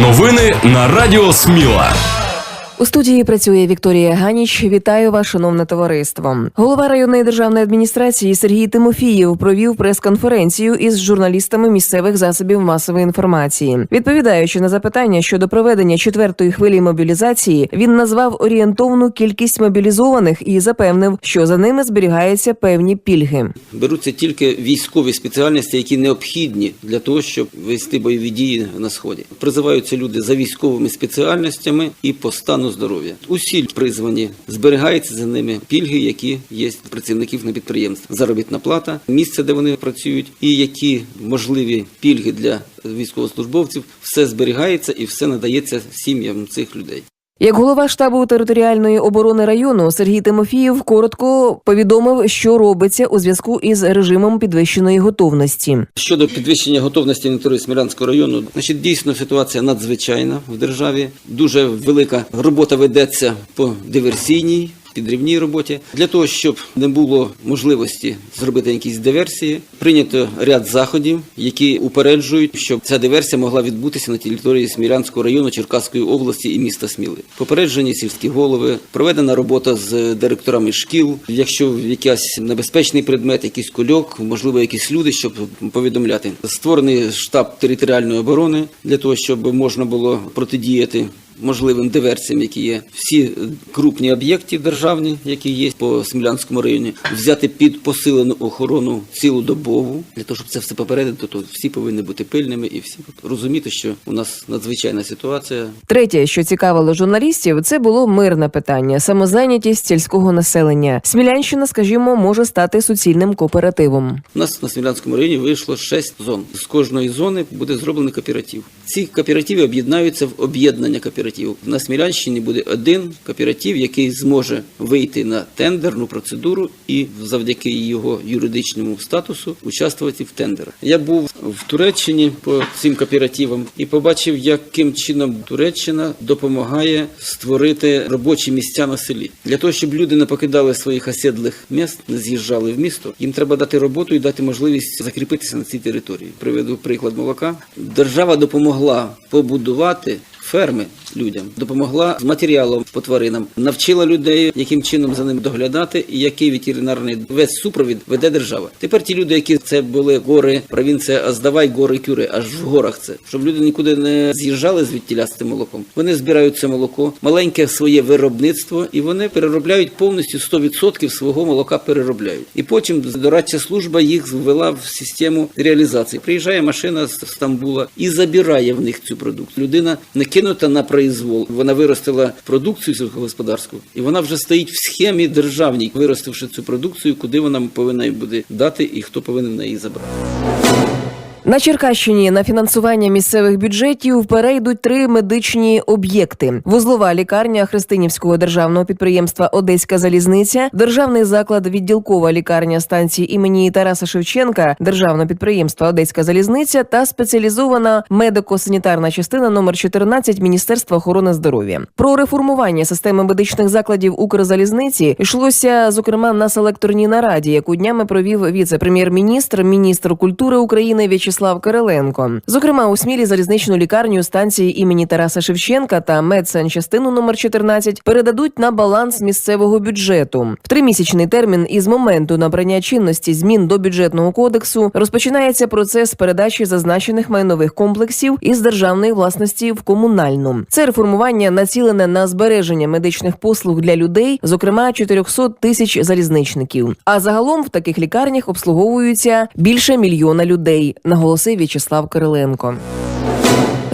Новини на Радіо Сміла. У студії працює Вікторія Ганіч. Вітаю вас, шановне товариство. Голова районної державної адміністрації Сергій Тимофієв провів прес-конференцію із журналістами місцевих засобів масової інформації. Відповідаючи на запитання щодо проведення четвертої хвилі мобілізації, він назвав орієнтовну кількість мобілізованих і запевнив, що за ними зберігаються певні пільги. Беруться тільки військові спеціальності, які необхідні для того, щоб вести бойові дії на сході. Призиваються люди за військовими спеціальностями і по стану здоров'я. Усі призвані зберігаються за ними пільги, які є працівників на підприємстві. Заробітна плата, місце, де вони працюють, і які можливі пільги для військовослужбовців, все зберігається і все надається сім'ям цих людей. Як голова штабу територіальної оборони району Сергій Тимофієв коротко повідомив, що робиться у зв'язку із режимом підвищеної готовності. Щодо підвищення готовності на території Смілянського району, значить дійсно ситуація надзвичайна в державі. Дуже велика робота ведеться по диверсійній. Підрівній роботі для того, щоб не було можливості зробити якісь диверсії, прийнято ряд заходів, які упереджують, щоб ця диверсія могла відбутися на території Смілянського району Черкаської області і міста Сміли. Попереджені сільські голови, проведена робота з директорами шкіл. Якщо якийсь небезпечний предмет, якийсь кульок, можливо, якісь люди, щоб повідомляти. Створений штаб територіальної оборони для того, щоб можна було протидіяти можливим диверсіям, які є. Всі крупні об'єкти державні, які є по Смілянському районі, взяти під посилену охорону цілодобову, для того, щоб це все попередити, то всі повинні бути пильними і всі розуміти, що у нас надзвичайна ситуація. Третє, що цікавило журналістів, це було мирне питання самозайнятість сільського населення. Смілянщина, скажімо, може стати суцільним кооперативом. У нас на Смілянському районі вийшло 6 зон. З кожної зони буде зроблений кооператив. Ці кооперативи об'єднаються в об'єднання кооперативів. На Смілянщині буде один кооператив, який зможе вийти на тендерну процедуру і завдяки його юридичному статусу участвувати в тендерах. Я був в Туреччині по цим кооперативам і побачив, яким чином Туреччина допомагає створити робочі місця на селі для того, щоб люди не покидали своїх осідлих міст, не з'їжджали в місто. Їм треба дати роботу і дати можливість закріпитися на цій території. Приведу приклад молока. Держава допомогла побудувати. Ферми людям допомогла з матеріалом по тваринам, навчила людей, яким чином за ним доглядати, і який ветеринарний весь супровід веде держава. Тепер ті люди, які це були гори, провінція Аздавай, гори Кюри, аж в горах це, щоб люди нікуди не з'їжджали звідтіля з цим молоком. Вони збирають це молоко, маленьке своє виробництво, і вони переробляють повністю 100% свого молока переробляють. І потім дорадча служба їх ввела в систему реалізації. Приїжджає машина з Стамбула і забирає в них цю продукцію. Людина не кинута на произвол. Вона виростила продукцію сільськогосподарську, і вона вже стоїть в схемі державній, виростивши цю продукцію, куди вона повинна буде дати і хто повинен неї забрати. На Черкащині на фінансування місцевих бюджетів перейдуть три медичні об'єкти: вузлова лікарня Христинівського державного підприємства Одеська залізниця, державний заклад відділкова лікарня станції імені Тараса Шевченка, державне підприємство Одеська залізниця та спеціалізована медико-санітарна частина номер 14 Міністерства охорони здоров'я. Про реформування системи медичних закладів Укрзалізниці йшлося зокрема на селекторній нараді, яку днями провів віце-прем'єр-міністр, міністр культури України В'ячеслав В'ячеслав Кириленко. Зокрема, у Смілі залізничну лікарню станції імені Тараса Шевченка та медсанчастину номер 14 передадуть на баланс місцевого бюджету. В тримісячний термін із моменту набрання чинності змін до бюджетного кодексу розпочинається процес передачі зазначених майнових комплексів із державної власності в комунальну. Це реформування націлене на збереження медичних послуг для людей, зокрема 400 тисяч залізничників. А загалом в таких лікарнях обслуговуються більше мільйона людей наголосив В'ячеслав Кириленко.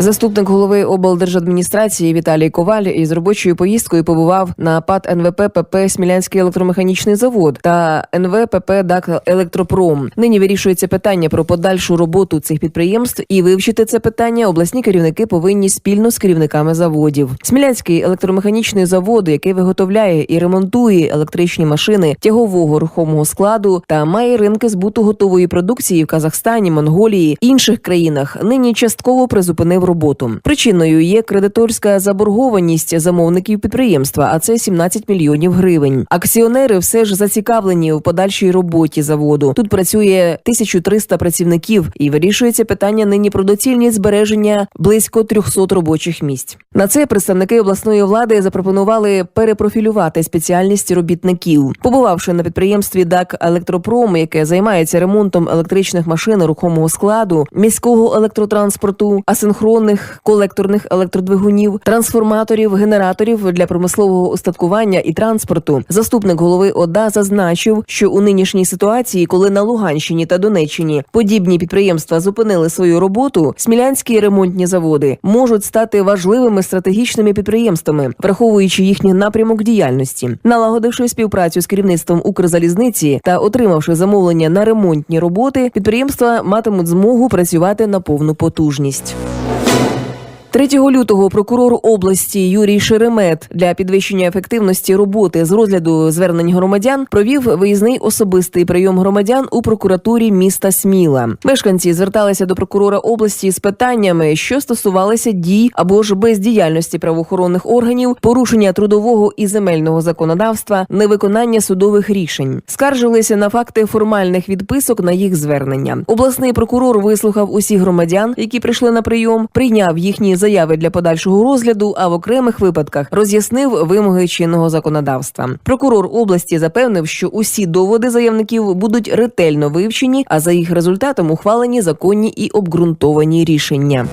Заступник голови облдержадміністрації Віталій Коваль із робочою поїздкою побував на ПАД НВП ПП Смілянський електромеханічний завод та НВ ПП ДАК Електропром. Нині вирішується питання про подальшу роботу цих підприємств і вивчити це питання обласні керівники повинні спільно з керівниками заводів. Смілянський електромеханічний завод, який виготовляє і ремонтує електричні машини тягового рухомого складу та має ринки збуту готової продукції в Казахстані, Монголії інших країнах. Нині частково призупинив роботу. Причиною є кредиторська заборгованість замовників підприємства, а це 17 мільйонів гривень. Акціонери все ж зацікавлені в подальшій роботі заводу. Тут працює 1300 працівників і вирішується питання нині про доцільність збереження близько 300 робочих місць. На це представники обласної влади запропонували перепрофілювати спеціальність робітників. Побувавши на підприємстві ДАК Електропром, яке займається ремонтом електричних машин рухомого складу, міського електротранспорту, асинхронних колекторних електродвигунів, трансформаторів, генераторів для промислового устаткування і транспорту, заступник голови ОДА зазначив, що у нинішній ситуації, коли на Луганщині та Донеччині подібні підприємства зупинили свою роботу, смілянські ремонтні заводи можуть стати важливими стратегічними підприємствами, враховуючи їхній напрямок діяльності, налагодивши співпрацю з керівництвом Укрзалізниці та отримавши замовлення на ремонтні роботи, підприємства матимуть змогу працювати на повну потужність. 3 лютого прокурор області Юрій Шеремет для підвищення ефективності роботи з розгляду звернень громадян провів виїзний особистий прийом громадян у прокуратурі міста Сміла. Мешканці зверталися до прокурора області з питаннями, що стосувалися дій або ж бездіяльності правоохоронних органів, порушення трудового і земельного законодавства, невиконання судових рішень, скаржилися на факти формальних відписок на їх звернення. Обласний прокурор вислухав усіх громадян, які прийшли на прийом, прийняв їхні заяви для подальшого розгляду, а в окремих випадках роз'яснив вимоги чинного законодавства. Прокурор області запевнив, що усі доводи заявників будуть ретельно вивчені, а за їх результатом ухвалені законні і обґрунтовані рішення.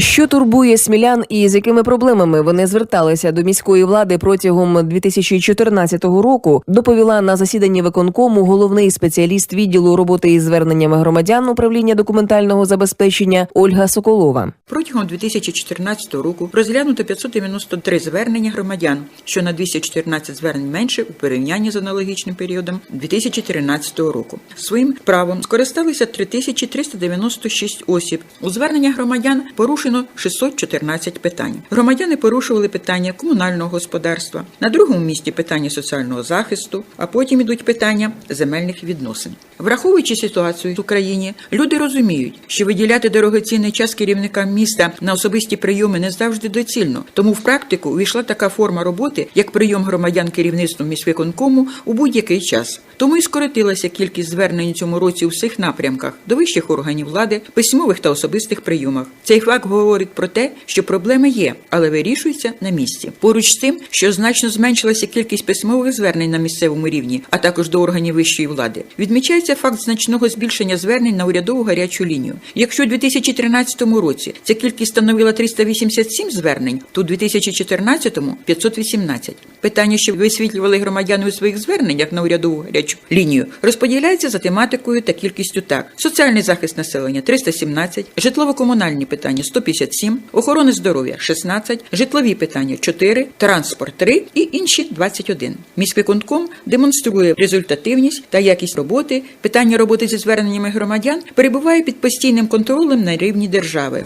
Що турбує смілян і з якими проблемами вони зверталися до міської влади протягом 2014 року, доповіла на засіданні виконкому головний спеціаліст відділу роботи із зверненнями громадян управління документального забезпечення Ольга Соколова. Протягом 2014 року розглянуто 593 звернення громадян, що на 214 звернень менше у порівнянні з аналогічним періодом 2013 року. Своїм правом скористалися 3396 осіб. У звернення громадян порушено 614 питань. Громадяни порушували питання комунального господарства, на другому місці питання соціального захисту, а потім ідуть питання земельних відносин. Враховуючи ситуацію в Україні, люди розуміють, що виділяти дорогоцінний час керівникам міста на особисті прийоми не завжди доцільно. Тому в практику увійшла така форма роботи, як прийом громадян керівництвом міськвиконкому у будь-який час. Тому і скоротилася кількість звернень цьому році у всіх напрямках до вищих органів влади, письмових та особистих прийомах. Цей факт говорить про те, що проблеми є, але вирішуються на місці. Поруч з тим, що значно зменшилася кількість письмових звернень на місцевому рівні, а також до органів вищої влади, відмічається факт значного збільшення звернень на урядову гарячу лінію. Якщо у 2013 році ця кількість становила 387 звернень, то у 2014 – 518. Питання, що висвітлювали громадяни у своїх зверненнях на урядову гарячу лінію, розподіляється за тематикою та кількістю так: соціальний захист населення 317, житлово-комунальні питання 157, охорони здоров'я 16, житлові питання 4, транспорт 3 і інші 21. Міськвиконком демонструє результативність та якість роботи. Питання роботи зі зверненнями громадян перебуває під постійним контролем на рівні держави.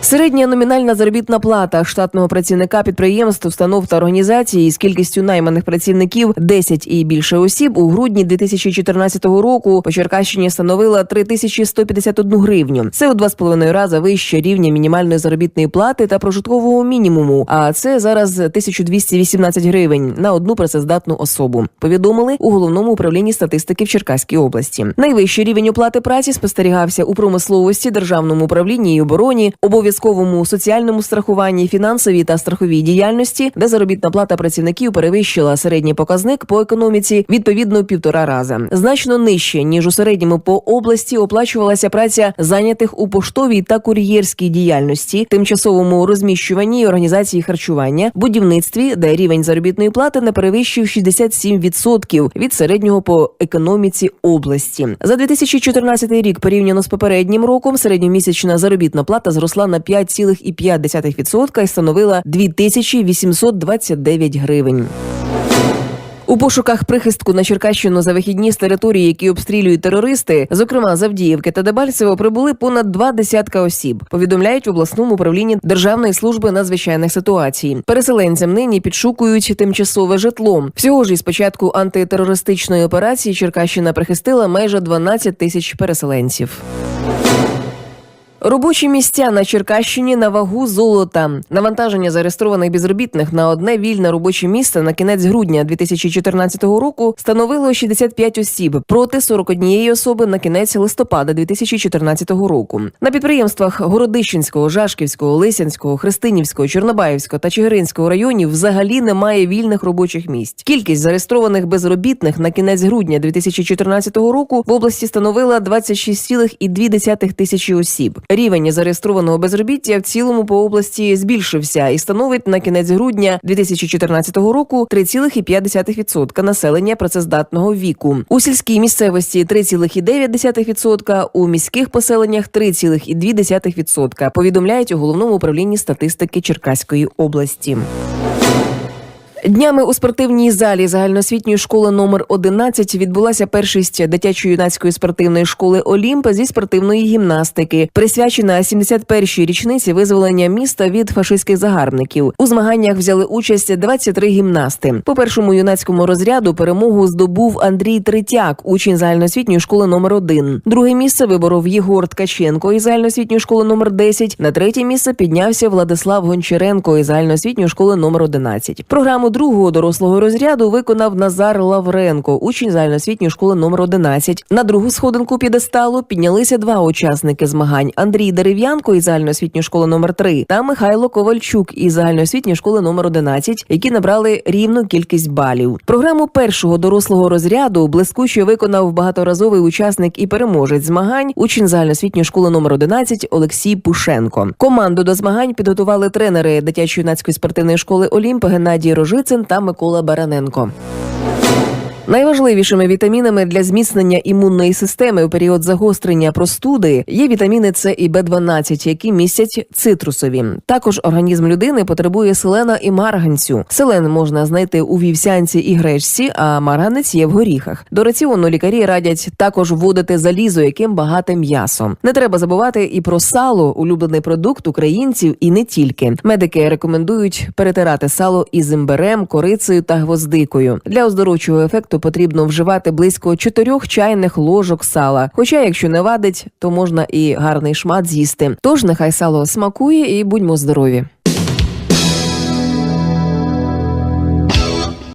Середня номінальна заробітна плата штатного працівника підприємств, установ та організацій з кількістю найманих працівників 10 і більше осіб у грудні 2014 року по Черкащині становила 3151 гривню. Це у 2,5 рази вище рівня мінімальної заробітної плати та прожиткового мінімуму. А це зараз 1218 гривень на одну працездатну особу. Повідомили у головному управлінні статистики в Черкаській області. Найвищий рівень оплати праці спостерігався у промисловості, державному управлінні і обороні, обов'язковому соціальному страхуванні, фінансовій та страховій діяльності, де заробітна плата працівників перевищила середній показник по економіці відповідно півтора рази. Значно нижче ніж у середньому по області оплачувалася праця зайнятих у поштовій та кур'єрській діяльності, тимчасовому розміщуванні і організації харчування, будівництві, де рівень заробітної плати не перевищив 67% від середнього по економіці області. За 2014 рік порівняно з попереднім роком середньомісячна заробітна плата зросла на 5,5% і становила 2829 гривень. У пошуках прихистку на Черкащину за вихідні з території, які обстрілюють терористи, зокрема з Авдіївки та Дебальцево, прибули понад два десятка осіб. Повідомляють в обласному управлінні Державної служби надзвичайних ситуацій. Переселенцям нині підшукують тимчасове житло. Всього ж із початку антитерористичної операції Черкащина прихистила майже 12 тисяч переселенців. Робочі місця на Черкащині на вагу золота. Навантаження зареєстрованих безробітних на одне вільне робоче місце на кінець грудня 2014 року становило 65 осіб проти 41 особи на кінець листопада 2014 року. На підприємствах Городищенського, Жашківського, Лисянського, Христинівського, Чорнобаївського та Чигиринського районів взагалі немає вільних робочих місць. Кількість зареєстрованих безробітних на кінець грудня 2014 року в області становила 26,2 тисячі осіб. Рівень зареєстрованого безробіття в цілому по області збільшився і становить на кінець грудня 2014 року 3,5% населення працездатного віку. У сільській місцевості 3,9%, у міських поселеннях 3,2%, повідомляють у головному управлінні статистики Черкаської області. Днями у спортивній залі загальноосвітньої школи номер 11 відбулася першість дитячо-юнацької спортивної школи Олімп зі спортивної гімнастики, присвячена 71-й річниці визволення міста від фашистських загарбників. У змаганнях взяли участь 23 гімнасти. По першому юнацькому розряду перемогу здобув Андрій Третяк, учень загальноосвітньої школи номер 1 Друге місце виборов Єгор Ткаченко із загальноосвітньої школи номер 10 На третє місце піднявся Владислав Гончаренко із загальноосвітньої школи номер 11 Програму другого дорослого розряду виконав Назар Лавренко, учень загальноосвітньої школи номер 11 На другу сходинку підесталу піднялися два учасники змагань: Андрій Дерев'янко із загальноосвітньої школи номер 3 та Михайло Ковальчук із загальноосвітньої школи номер 11, які набрали рівну кількість балів. Програму першого дорослого розряду блискуче виконав багаторазовий учасник і переможець змагань, учень загальноосвітньої школи номер 11 Олексій Пушенко. Команду до змагань підготували тренери дитячо-юнацької спортивної школи Олімп Геннадій Рожицин та Микола Бараненко. Найважливішими вітамінами для зміцнення імунної системи у період загострення простуди є вітаміни С і Б12, які містять цитрусові. Також організм людини потребує селена і марганцю. Селен можна знайти у вівсянці і гречці, а марганець є в горіхах. До раціону лікарі радять також вводити залізо, яким багате м'ясо. Не треба забувати і про сало, улюблений продукт українців, і не тільки. Медики рекомендують перетирати сало із імбирем, корицею та гвоздикою. Для оздоровчого ефекту потрібно вживати близько 4 чайних ложок сала. Хоча, якщо не вадить, то можна і гарний шмат з'їсти. Тож нехай сало смакує і будьмо здорові.